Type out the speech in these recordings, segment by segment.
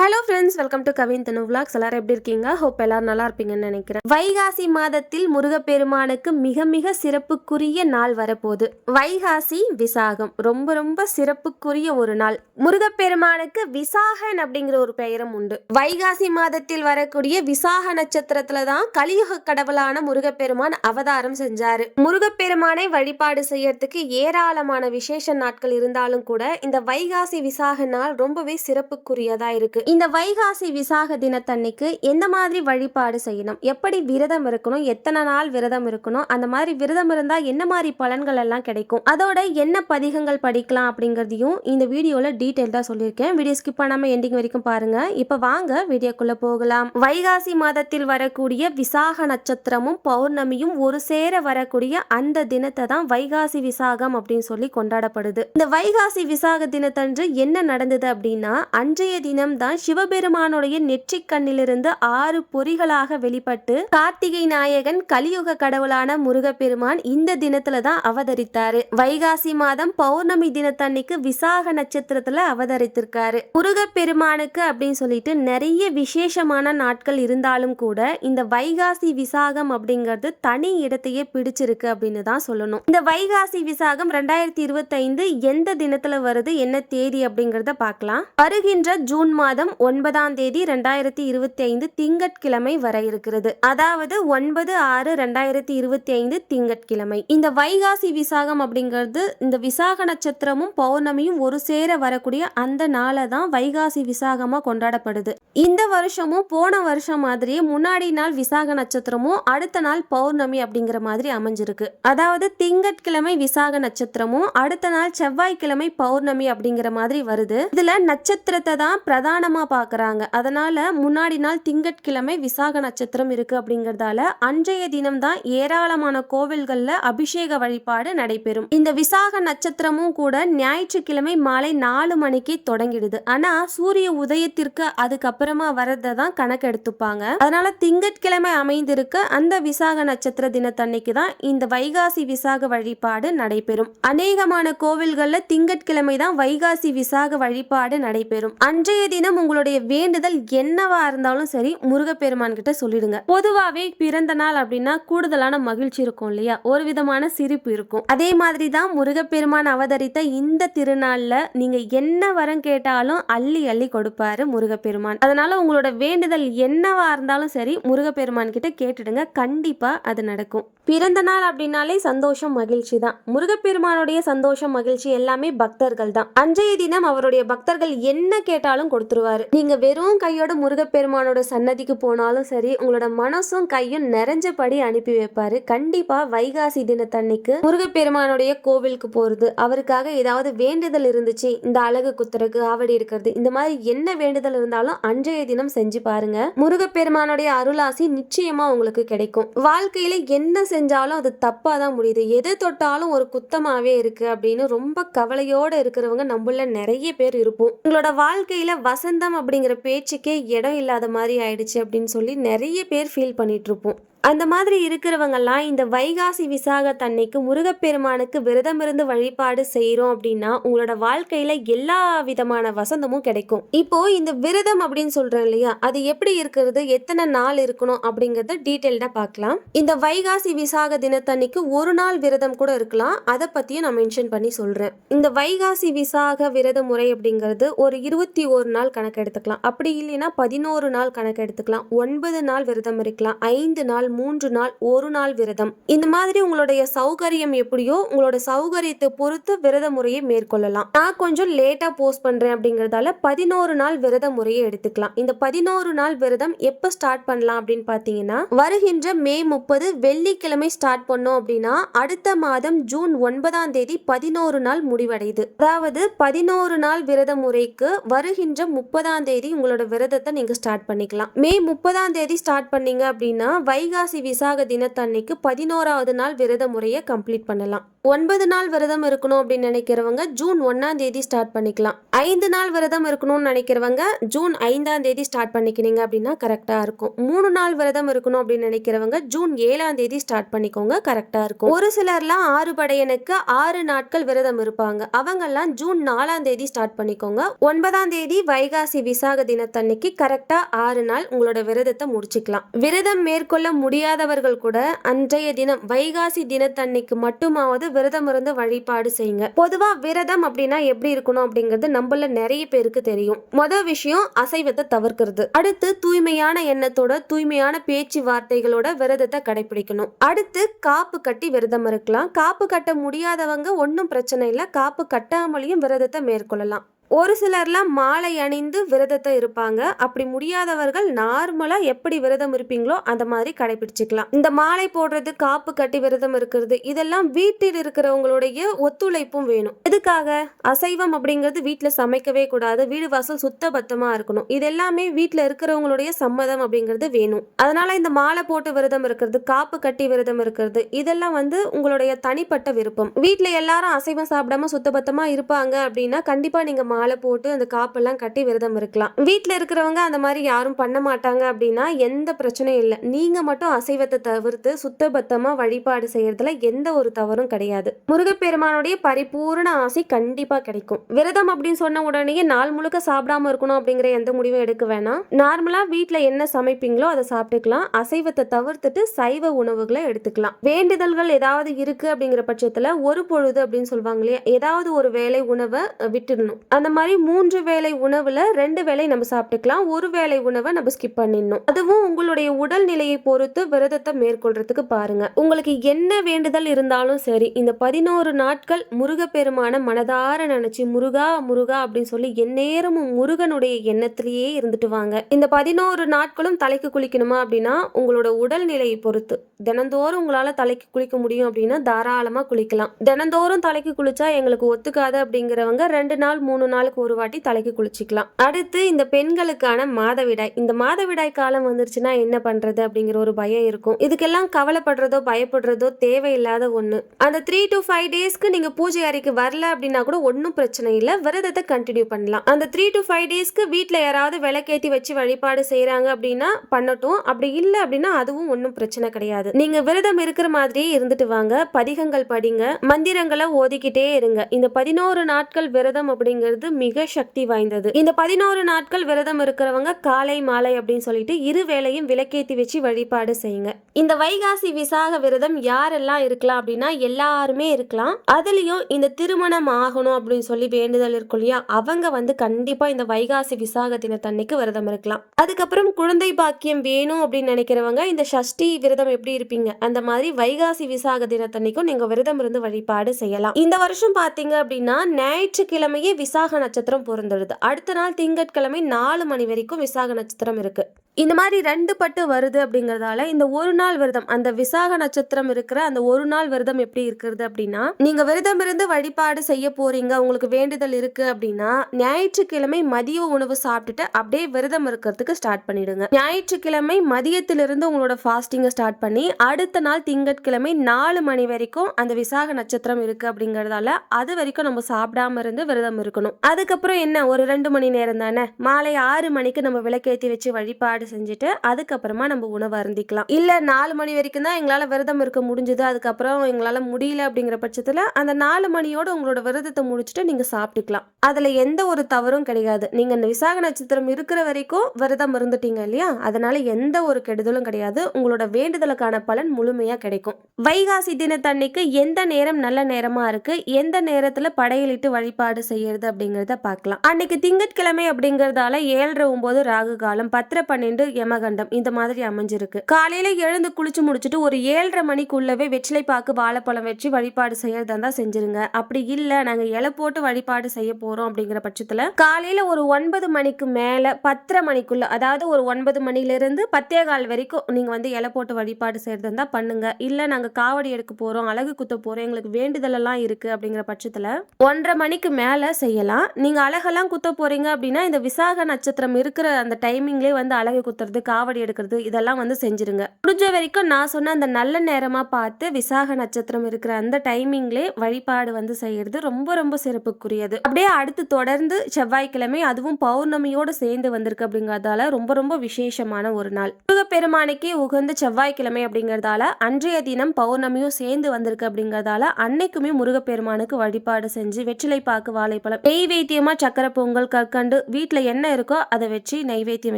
Hello friends welcome to Kavin Thanu vlogs எல்லாரும் எப்படி இருக்கீங்க? ஹோப் எல்லாரும் நல்லா இருப்பீங்கன்னு நினைக்கிறேன். வைகாசி மாதத்தில் முருகப்பெருமானுக்கு மிக மிக சிறப்புக்குரிய நாள் வரப்போகுது. வைகாசி விசாகம். ரொம்ப ரொம்ப சிறப்புக்குரிய ஒரு நாள். முருகப்பெருமானுக்கு விசாகன் அப்படிங்கிற ஒரு பெயரும் உண்டு. வைகாசி மாதத்தில் வரக்கூடிய விசாக நட்சத்திரத்துல தான் கலியுக கடவுளான முருகப்பெருமான் அவதாரம் செஞ்சாரு. முருகப்பெருமானை வழிபாடு செய்யறதுக்கு ஏராளமான விசேஷ நாட்கள் இருந்தாலும் கூட இந்த வைகாசி விசாக நாள் ரொம்பவே சிறப்புக்குரியதா இருக்கு. இந்த வைகாசி விசாக தினத்தன்னைக்கு எந்த மாதிரி வழிபாடு செய்யணும்? எப்படி விரதம் இருக்கணும்? எத்தனை நாள் விரதம் இருக்கணும்? அந்த மாதிரி விரதம் இருந்தால் என்ன மாதிரி பலன்கள் எல்லாம் கிடைக்கும்? அதோட என்ன பதிகங்கள் படிக்கலாம் அப்படிங்கிறதையும் இந்த வீடியோவில் டீட்டெயில்டாக சொல்லியிருக்கேன். வீடியோ ஸ்கிப் பண்ணாமல் எண்டிங் வரைக்கும் பாருங்கள் இப்போ வாங்க வீடியோக்குள்ளே போகலாம். வைகாசி மாதத்தில் வரக்கூடிய விசாக நட்சத்திரமும் பௌர்ணமியும் ஒரு சேர வரக்கூடிய அந்த தினத்தை தான் வைகாசி விசாகம் அப்படின்னு சொல்லி கொண்டாடப்படுது. இந்த வைகாசி விசாக தினத்தன்று என்ன நடந்தது அப்படின்னா அன்றைய தினம் தான் சிவபெருமானுடைய நெற்றிக் கண்ணிலிருந்து ஆறு பொறிகளாக வெளிப்பட்டு கார்த்திகை நாயகன் கலியுக கடவுளான முருகப்பெருமான் இந்த தினத்துல தான் அவதரித்தாரு. வைகாசி மாதம் பௌர்ணமி தினத்தன்னைக்கு விசாக நட்சத்திரத்துல அவதரித்திருக்காரு. முருகப்பெருமானுக்கு அப்படின்னு சொல்லிட்டு நிறைய விசேஷமான நாட்கள் இருந்தாலும் கூட இந்த வைகாசி விசாகம் அப்படிங்கிறது தனி இடத்தையே பிடிச்சிருக்கு அப்படின்னு தான் சொல்லணும். இந்த வைகாசி விசாகம் ரெண்டாயிரத்தி இருபத்தைந்து எந்த தினத்துல வருது என்ன தேதி அப்படிங்கறத பார்க்கலாம். வருகின்ற ஜூன் மாதம் ஒன்பதாம் தேதி ரெண்டாயிரத்தி இருபத்தி ஐந்து திங்கட்கிழமை வர இருக்கிறது. அதாவது ஒன்பது ஆறு ரெண்டாயிரத்தி இருபத்தி ஐந்து திங்கட்கிழமை. இந்த வைகாசி விசாகம் அப்படிங்கிறது இந்த விசாக நட்சத்திரமும் பௌர்ணமியும் ஒரு சேர வரக்கூடிய அந்த நாளை தான் வைகாசி விசாகமா கொண்டாடப்படுது. இந்த வருஷமும் போன வருஷம் மாதிரியே முன்னாடி நாள் விசாக நட்சத்திரமும் அடுத்த நாள் பௌர்ணமி அப்படிங்கிற மாதிரி அமைஞ்சிருக்கு. அதாவது திங்கட்கிழமை விசாக நட்சத்திரமும் அடுத்த நாள் செவ்வாய்க்கிழமை பௌர்ணமி அப்படிங்கிற மாதிரி வருது. இதுல நட்சத்திரத்தை தான் பிரதான பிரதானமா பாக்குறாங்க. அதனால முன்னாடி நாள் திங்கட்கிழமை விசாக நட்சத்திரம் இருக்கு அப்படிங்கறதால அன்றைய தினம் தான் ஏராளமான கோவில்கள்ல அபிஷேக வழிபாடு நடைபெறும். இந்த விசாக நட்சத்திரமும் கூட ஞாயிற்றுக்கிழமை மாலை நாலு மணிக்கு தொடங்கிடுது. ஆனா சூரிய உதயத்திற்கு அதுக்கப்புறமா வரதை தான் கணக்கு எடுத்துப்பாங்க. அதனால திங்கட்கிழமை அமைந்திருக்க அந்த விசாக நட்சத்திர தினத்தன்னைக்கு தான் இந்த வைகாசி விசாக வழிபாடு நடைபெறும். அநேகமான கோவில்களில் திங்கட்கிழமை தான் வைகாசி விசாக வழிபாடு நடைபெறும். அன்றைய தினம் உங்களுடைய வேண்டுதல் என்னவா இருந்தாலும் சரி முருகப்பெருமான் கிட்ட சொல்லிடுங்க. பொதுவாகவே பிறந்த நாள் அப்படின்னா கூடுதலான மகிழ்ச்சி இருக்கும் இல்லையா? ஒரு விதமான சிரிப்பு இருக்கும். அதே மாதிரி தான் முருகப்பெருமான் அவதரித்த இந்த திருநாளில் நீங்க என்ன வரம் கேட்டாலும் அள்ளி அள்ளி கொடுப்பாரு முருகப்பெருமான். அதனால உங்களோட வேண்டுதல் என்னவா இருந்தாலும் சரி முருகப்பெருமான் கிட்ட கேட்டுடுங்க. கண்டிப்பா அது நடக்கும். பிறந்த நாள் அப்படின்னாலே சந்தோஷம் மகிழ்ச்சி தான். முருகப்பெருமானுடைய சந்தோஷம் மகிழ்ச்சி எல்லாமே பக்தர்கள் தான். அன்றைய தினம் அவருடைய பக்தர்கள் என்ன கேட்டாலும் கொடுத்துருவார். நீங்க வெறும் கையோட முருகப்பெருமானோட சன்னதிக்கு போனாலும் சரி உங்களோட மனசும் கையும் நிறைஞ்சபடி அனுப்பி வைப்பாரு. கண்டிப்பா வைகாசி தினத்தன்னைக்கு முருகப்பெருமானுடைய கோவிலுக்கு போறது அவருக்காக ஏதாவது வேண்டுதல் இருந்துச்சு இந்த அழகு குத்துறக்கு ஆவடி இருக்கிறது இந்த மாதிரி என்ன வேண்டுதல் இருந்தாலும் அன்றைய தினம் செஞ்சு பாருங்க. முருகப்பெருமானுடைய அருளாசி நிச்சயமா உங்களுக்கு கிடைக்கும். வாழ்க்கையில என்ன செஞ்சாலும் அது தப்பா தான் முடியுது. எது தொட்டாலும் ஒரு குத்தமாவே இருக்கு அப்படின்னு ரொம்ப கவலையோட இருக்கிறவங்க நம்மள நிறைய பேர் இருப்போம். உங்களோட வாழ்க்கையில சொந்தம் அப்படிங்கிற பேச்சுக்கே இடம் இல்லாத மாதிரி ஆயிடுச்சு அப்படின்னு சொல்லி நிறைய பேர் ஃபீல் பண்ணிட்டு இருப்போம். அந்த மாதிரி இருக்கிறவங்கெல்லாம் இந்த வைகாசி விசாகத்தன்னைக்கு முருகப்பெருமானுக்கு விரதம் இருந்து வழிபாடு செய்கிறோம் அப்படின்னா உங்களோட வாழ்க்கையில எல்லா விதமான வசந்தமும் கிடைக்கும். இப்போ இந்த விரதம் அப்படின்னு சொல்றேன் இல்லையா? அது எப்படி இருக்கிறது? எத்தனை நாள் இருக்கணும்? அப்படிங்கறத டீட்டெயில்டா பார்க்கலாம். இந்த வைகாசி விசாக தினத்தன்னைக்கு ஒரு நாள் விரதம் கூட இருக்கலாம். அதை பத்தியும் நான் மென்ஷன் பண்ணி சொல்றேன். இந்த வைகாசி விசாக விரத முறை அப்படிங்கிறது ஒரு இருபத்தி ஒரு நாள் கணக்கு எடுத்துக்கலாம். அப்படி இல்லைன்னா பதினோரு நாள் கணக்கு எடுத்துக்கலாம். ஒன்பது நாள் விரதம் இருக்கலாம். ஐந்து நாள் மூன்று நாள் ஒரு நாள் விரதம். இந்த மாதிரி உங்களுடைய சௌகரியம் எப்படியோ உங்களோட சௌகரியத்தை பொறுத்து விரத முறையை மேற்கொள்ளலாம். நான் கொஞ்சம் லேட்டா போஸ்ட் பண்றேன் அப்படிங்கறதால பதினோரு நாள் விரத முறையை எடுத்துக்கலாம். இந்த பதினோரு நாள் விரதம் எப்ப ஸ்டார்ட் பண்ணலாம் அப்படின்னு பாத்தீங்கன்னா வருகின்ற மே முப்பது வெள்ளிக்கிழமை ஸ்டார்ட் பண்ணோம் அப்படின்னா அடுத்த மாதம் ஜூன் ஒன்பதாம் தேதி பதினோரு நாள் முடிவடையுது. அதாவது பதினோரு நாள் விரத முறைக்கு வருகின்ற முப்பதாம் தேதி உங்களோட விரதத்தை நீங்க ஸ்டார்ட் பண்ணிக்கலாம். மே முப்பதாம் தேதி ஸ்டார்ட் பண்ணீங்க அப்படின்னா வைகாசி விசாக தினத்தன்னைக்கு பதினோராவது நாள் விரத முறையை கம்ப்ளீட் பண்ணலாம். ஒன்பது நாள் விரதம் இருக்கணும் அப்படின்னு நினைக்கிறவங்க ஜூன் ஒன்னாம் தேதி ஸ்டார்ட் பண்ணிக்கலாம். ஐந்து நாள் விரதம் இருக்கணும்னு நினைக்கிறவங்க ஜூன் ஐந்தாம் தேதி ஸ்டார்ட் பண்ணிக்கினீங்க அப்படின்னா கரெக்டாக இருக்கும். மூணு நாள் விரதம் இருக்கணும் அப்படின்னு நினைக்கிறவங்க ஜூன் ஏழாம் தேதி ஸ்டார்ட் பண்ணிக்கோங்க கரெக்டாக இருக்கும். ஒரு சிலர்லாம் ஆறு படையனுக்கு ஆறு நாட்கள் விரதம் இருப்பாங்க. அவங்கெல்லாம் ஜூன் நாலாம் தேதி ஸ்டார்ட் பண்ணிக்கோங்க. ஒன்பதாம் தேதி வைகாசி விசாக தினத்தன்னைக்கு கரெக்டாக ஆறு நாள் உங்களோட விரதத்தை முடிச்சுக்கலாம். விரதம் மேற்கொள்ள முடியாதவர்கள் கூட அன்றைய தினம் வைகாசி தினத்தன்னைக்கு மட்டுமாவது விரதம் இருந்து வழிபாடு செய்யுங்க. பொதுவா விரதம் அப்படின்னா எப்படி இருக்கணும் அப்படிங்கிறது நம்மள நிறைய பேருக்கு தெரியும். மொதல் விஷயம் அசைவத்தை தவிர்க்கிறது. அடுத்து தூய்மையான எண்ணத்தோட தூய்மையான பேச்சு வார்த்தைகளோட விரதத்தை கடைபிடிக்கணும். அடுத்து காப்பு கட்டி விரதம் இருக்கலாம். காப்பு கட்ட முடியாதவங்க ஒன்றும் பிரச்சனை இல்லை. காப்பு கட்டாமலேயும் விரதத்தை மேற்கொள்ளலாம். ஒரு சிலர்லாம் மாலை அணிந்து விரதத்தை இருப்பாங்க. அப்படி முடியாதவர்கள் நார்மலாக எப்படி விரதம் இருப்பீங்களோ அந்த மாதிரி கடைபிடிச்சிக்கலாம். இந்த மாலை போடுறது காப்பு கட்டி விரதம் இருக்கிறது இதெல்லாம் வீட்டில் இருக்கிறவங்களுடைய ஒத்துழைப்பும் வேணும். எதுக்காக? அசைவம் அப்படிங்கிறது வீட்டில் சமைக்கவே கூடாது. வீடு வாசல் சுத்த பத்தமாக இருக்கணும். இது எல்லாமே வீட்டில் இருக்கிறவங்களுடைய சம்மதம் அப்படிங்கிறது வேணும். அதனால இந்த மாலை போட்டு விரதம் இருக்கிறது காப்பு கட்டி விரதம் இருக்கிறது இதெல்லாம் வந்து உங்களுடைய தனிப்பட்ட விருப்பம். வீட்டில் எல்லாரும் அசைவம் சாப்பிடாம சுத்தபத்தமாக இருப்பாங்க அப்படின்னா கண்டிப்பாக நீங்கள் மாலை போட்டு அந்த காப்பெல்லாம் கட்டி விரதம் இருக்கலாம். வீட்டில் இருக்கிறவங்க அந்த மாதிரி யாரும் பண்ண மாட்டாங்க அப்படின்னா எந்த பிரச்சனையும் இல்லை. நீங்கள் மட்டும் அசைவத்தை தவிர்த்து சுத்தபத்தமாக வழிபாடு செய்யறதுல எந்த ஒரு தவறும் கிடையாது. முருகப்பெருமானுடைய பரிபூரண ஆசை கண்டிப்பாக கிடைக்கும். விரதம் அப்படின்னு சொன்ன உடனே நாள் முழுக்க சாப்பிடாம இருக்கணும் அப்படிங்கிற எந்த முடிவும் எடுக்க வேணாம். நார்மலாக வீட்டில் என்ன சமைப்பீங்களோ அதை சாப்பிட்டுக்கலாம். அசைவத்தை தவிர்த்துட்டு சைவ உணவுகளை எடுத்துக்கலாம். வேண்டுதல்கள் ஏதாவது இருக்கு அப்படிங்கிற பட்சத்தில் ஒரு பொழுது அப்படின்னு சொல்லுவாங்க இல்லையா? ஏதாவது ஒரு வேலை உணவை விட்டுடணும். அந்த மாதிரி மூன்று வேளை உணவுல ரெண்டு வேளை நம்ம சாப்பிட்டுக்கலாம். ஒரு வேளை உணவை நம்ம ஸ்கிப் பண்ணிடணும். அதுவும் உங்களுடைய உடல் நிலையை பொறுத்து விரதத்தை மேற்கொள்றதுக்கு பாருங்க. உங்களுக்கு என்ன வேண்டுதல் இருந்தாலும் சரி இந்த பதினோரு நாட்கள் முருகப்பெருமான மனதார நினைச்சு முருகா முருகா அப்படின்னு சொல்லி எந்நேரமும் முருகனுடைய எண்ணத்திலேயே இருந்துட்டு வாங்க. இந்த பதினோரு நாட்களும் தலைக்கு குளிக்கணுமா அப்படின்னா உங்களோட உடல் நிலையை பொறுத்து. தினந்தோறும் உங்களால தலைக்கு குளிக்க முடியும் அப்படின்னா தாராளமா குளிக்கலாம். தினந்தோறும் தலைக்கு குளிச்சா எங்களுக்கு ஒத்துக்காது அப்படிங்கிறவங்க ரெண்டு நாள் மூணு நாள் நாளுக்கு ஒரு வாட்டி தலைக்கு குளிச்சிக்கலாம். அடுத்து இந்த பெண்களுக்கான மாதவிடாய். இந்த மாதவிடாய் காலம் வந்துருச்சுன்னா என்ன பண்றது அப்படிங்கிற ஒரு பயம் இருக்கும். இதுக்கெல்லாம் கவலைப்படுறதோ பயப்படுறதோ தேவையில்லாத ஒண்ணு. அந்த த்ரீ டு ஃபைவ் டேஸ்க்கு நீங்க பூஜை அறைக்கு வரல அப்படின்னா கூட ஒன்றும் பிரச்சனை இல்லை. விரதத்தை கண்டினியூ பண்ணலாம். அந்த த்ரீ டு ஃபைவ் டேஸ்க்கு வீட்டில் யாராவது விளக்கேத்தி வச்சு வழிபாடு செய்யறாங்க அப்படின்னா பண்ணட்டும். அப்படி இல்லை அப்படின்னா அதுவும் ஒன்றும் பிரச்சனை கிடையாது. நீங்க விரதம் இருக்கிற மாதிரியே இருந்துட்டு வாங்க. பதிகங்கள் படிங்க. மந்திரங்களை ஓதிக்கிட்டே இருங்க. இந்த பதினோரு நாட்கள் விரதம் அப்படிங்கிறது மிக சக்தி வாய்ந்தது. இந்த பதினோரு நாட்கள் விரதம் இருக்கிறவங்க காலை மாலை அப்படின்னு சொல்லிட்டு இரு வேளையும் விளக்கேத்தி வச்சு வழிபாடு செய்யுங்க. இந்த வைகாசி விசாக விரதம் யாரெல்லாம் இருக்கலாம் அப்படின்னா எல்லாருமே இருக்கலாம். அதுலயும் இந்த திருமணம் ஆகணும் அப்படின்னு சொல்லி வேண்டுதல் இருக்கும் இல்லையா? அவங்க வந்து கண்டிப்பா இந்த வைகாசி விசாக தினத்தன்னைக்கு விரதம் இருக்கலாம். அதுக்கப்புறம் குழந்தை பாக்கியம் வேணும் அப்படின்னு நினைக்கிறவங்க இந்த சஷ்டி விரதம் எப்படி இருப்பீங்க? அந்த மாதிரி வைகாசி விசாக தினத்தன்னைக்கும் நீங்க விரதம் இருந்து வழிபாடு செய்யலாம். இந்த வருஷம் பாத்தீங்க அப்படின்னா ஞாயிற்றுக்கிழமையே விசாக நட்சத்திரம் பொருந்துடுது அடுத்த நாள் திங்கட்கிழமை நாலு மணி வரைக்கும் விசாக நட்சத்திரம் இருக்கு. இந்த மாதிரி ரெண்டு பட்டு வருது அப்படிங்கிறதால இந்த ஒரு நாள் விரதம் அந்த விசாக நட்சத்திரம் இருக்கிற அந்த ஒரு நாள் விரதம் எப்படி இருக்கிறது அப்படின்னா நீங்க விரதம் இருந்து வழிபாடு செய்ய போறீங்க உங்களுக்கு வேண்டுதல் இருக்கு அப்படின்னா ஞாயிற்றுக்கிழமை மதிய உணவு சாப்பிட்டுட்டு அப்படியே விரதம் இருக்கிறதுக்கு ஸ்டார்ட் பண்ணிடுங்க. ஞாயிற்றுக்கிழமை மதியத்திலிருந்து உங்களோட ஃபாஸ்டிங்கை ஸ்டார்ட் பண்ணி அடுத்த நாள் திங்கட்கிழமை நாலு மணி வரைக்கும் அந்த விசாக நட்சத்திரம் இருக்கு அப்படிங்கறதால அது வரைக்கும் நம்ம சாப்பிடாம இருந்து விரதம் இருக்கணும். அதுக்கப்புறம் என்ன? ஒரு ரெண்டு மணி நேரம் தானே? மாலை ஆறு மணிக்கு நம்ம விளக்கேத்தி வச்சு வழிபாடு செஞ்சுட்டு அதுக்கப்புறமா நம்ம உணவு அருந்திக்கலாம். இல்லை நாலு மணி வரைக்கும் தான் எங்களால் விரதம் இருக்க முடிஞ்சது. அதுக்கப்புறம் எங்களால் முடியல அப்படிங்கிற பட்சத்தில் அந்த நாலு மணியோட உங்களோட விரதத்தை முடிச்சுட்டு நீங்கள் சாப்பிட்டுக்கலாம். அதில் எந்த ஒரு தவறும் கிடையாது. நீங்கள் இந்த விசாக நட்சத்திரம் இருக்கிற வரைக்கும் விரதம் இருந்துட்டீங்க இல்லையா? அதனால எந்த ஒரு கெடுதலும் கிடையாது. உங்களோட வேண்டுதலுக்கான பலன் முழுமையாக கிடைக்கும். வைகாசி தினத்தன்னைக்கு எந்த நேரம் நல்ல நேரமாக இருக்குது எந்த நேரத்தில் படையலிட்டு வழிபாடு செய்யறது அப்படிங்கிறத பார்க்கலாம். அன்னைக்கு திங்கட்கிழமை அப்படிங்கிறதால ஏழரை ஒம்பது ராகு காலம் பத்திர பன்னெண்டு யமகண்டம். இந்த மாதிரி அமைஞ்சிருக்கு. காலையில எழுந்து குளிச்சு முடிச்சுட்டு ஒரு ஏழரை மணிக்குள்ளவே வெற்றிலை பாக்கு வாழைப்பழம் வச்சு வழிபாடு செய்யறதா இருந்தா செஞ்சிருங்க. அப்படி இல்ல நாங்க இலை போட்டு வழிபாடு செய்ய போறோம் அப்படிங்கிற பட்சத்துல காலையில ஒரு ஒன்பது மணிக்கு மேல பத்தரை மணிக்குள்ள அதாவது ஒரு ஒன்பது மணில இருந்து பத்தே கால் வரைக்கும் நீங்க வந்து இலை போட்டு வழிபாடு செய்யறதா இருந்தா பண்ணுங்க. இல்ல நாங்க காவடி எடுக்க போறோம் அழகு குத்த போறோம் எங்களுக்கு வேண்டுதல் எல்லாம் இருக்கு அப்படிங்கிற பட்சத்துல ஒன்றரை மணிக்கு மேல செய்யலாம். நீங்க அழகெல்லாம் குத்த போறீங்க அப்படின்னா இந்த விசாக நட்சத்திரம் இருக்கிற அந்த டைமிங்லேயே வந்து அழகு திருக்கோயில் குத்துறது காவடி எடுக்கிறது இதெல்லாம் வந்து செஞ்சிருங்க. முடிஞ்ச வரைக்கும் நான் சொன்ன அந்த நல்ல நேரமா பார்த்து விசாக நட்சத்திரம் இருக்கிற அந்த டைமிங்லே வழிபாடு வந்து செய்யறது ரொம்ப ரொம்ப சிறப்புக்குரியது. அப்படியே அடுத்து தொடர்ந்து செவ்வாய்க்கிழமை அதுவும் பௌர்ணமியோடு சேர்ந்து வந்திருக்கு அப்படிங்கறதால ரொம்ப ரொம்ப விசேஷமான ஒரு நாள். முருகப்பெருமானைக்கு உகந்த செவ்வாய்க்கிழமை அப்படிங்கறதால அன்றைய தினம் பௌர்ணமியும் சேர்ந்து வந்திருக்கு அப்படிங்கறதால அன்னைக்குமே முருகப்பெருமானுக்கு வழிபாடு செஞ்சு வெற்றிலை பாக்கு வாழைப்பழம் நெய்வேத்தியமா சக்கரை பொங்கல் கற்கண்டு வீட்டில் என்ன இருக்கோ அதை வச்சு நெய்வேத்தியம்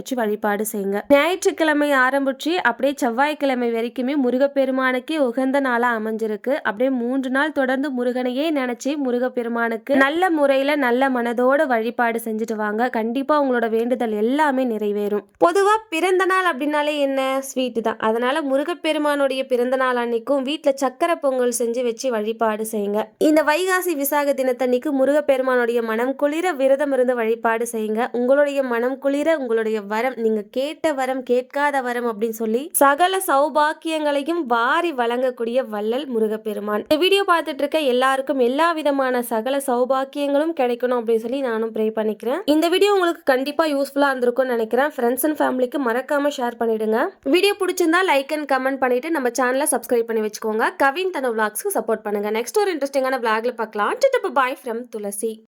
வச்சு வழிபாடு செய்யுங்க. ஞாயிற்றுக்கிழமை ஆரம்பிச்சு அப்படியே செவ்வாய்க்கிழமை வரைக்குமே முருகப்பெருமானுக்கே உகந்த நாளா அமைஞ்சிருக்கு. அப்படியே மூன்று நாள் தொடர்ந்து முருகனையே நினைச்சு முருகப்பெருமானுக்கு நல்ல முறையில நல்ல மனதோட வழிபாடு செஞ்சுட்டு வாங்க. கண்டிப்பா உங்களோட வேண்டுதல் எல்லாமே நிறைவேறும். பொதுவா பிறந்த நாள் அப்படின்னாலே என்ன? ஸ்வீட் தான். அதனால முருகப்பெருமானுடைய பிறந்த நாள் அன்னைக்கும் வீட்டில் சக்கரை பொங்கல் செஞ்சு வச்சு வழிபாடு செய்யுங்க. இந்த வைகாசி விசாக தினத்தன்னைக்கு முருகப்பெருமானுடைய மனம் குளிர விரதம் இருந்து வழிபாடு செய்யுங்க. உங்களுடைய மனம் குளிர உங்களுடைய வரம் நீங்க கேட்ட வரம் கேட்காத வரம் அப்படின்னு சொல்லி சகல சௌபாக்கியங்களையும் வாரி வழங்கக்கூடிய வள்ளல் முருகப்பெருமான். இந்த வீடியோ பார்த்துட்டு இருக்க எல்லாருக்கும் எல்லா விதமான சகல சௌபாக்கியங்களும் கிடைக்கணும் அப்படின்னு சொல்லி நானும் ப்ரே பண்ணிக்கிறேன். இந்த வீடியோ உங்களுக்கு கண்டிப்பா யூஸ்ஃபுல்லா இருந்திருக்கும்னு நினைக்கிறேன். ஃப்ரெண்ட்ஸ் அண்ட் ஃபேமிலிக்கு மறக்காம ஷேர் பண்ணிடுங்க. வீடியோ பிடிச்சிருந்தா லைக் அண்ட் கமெண்ட் பண்ணிட்டு நம்ம சேனலை சப்ஸ்கிரைப் பண்ணி வச்சுக்கோங்க. கவின் தன விளாக்ஸ்க்கு சப்போர்ட் பண்ணுங்க. நெக்ஸ்ட் ஒரு இன்ட்ரெஸ்டிங்கான விளாக்ல பார்க்கலாம். Bye from Thulasi.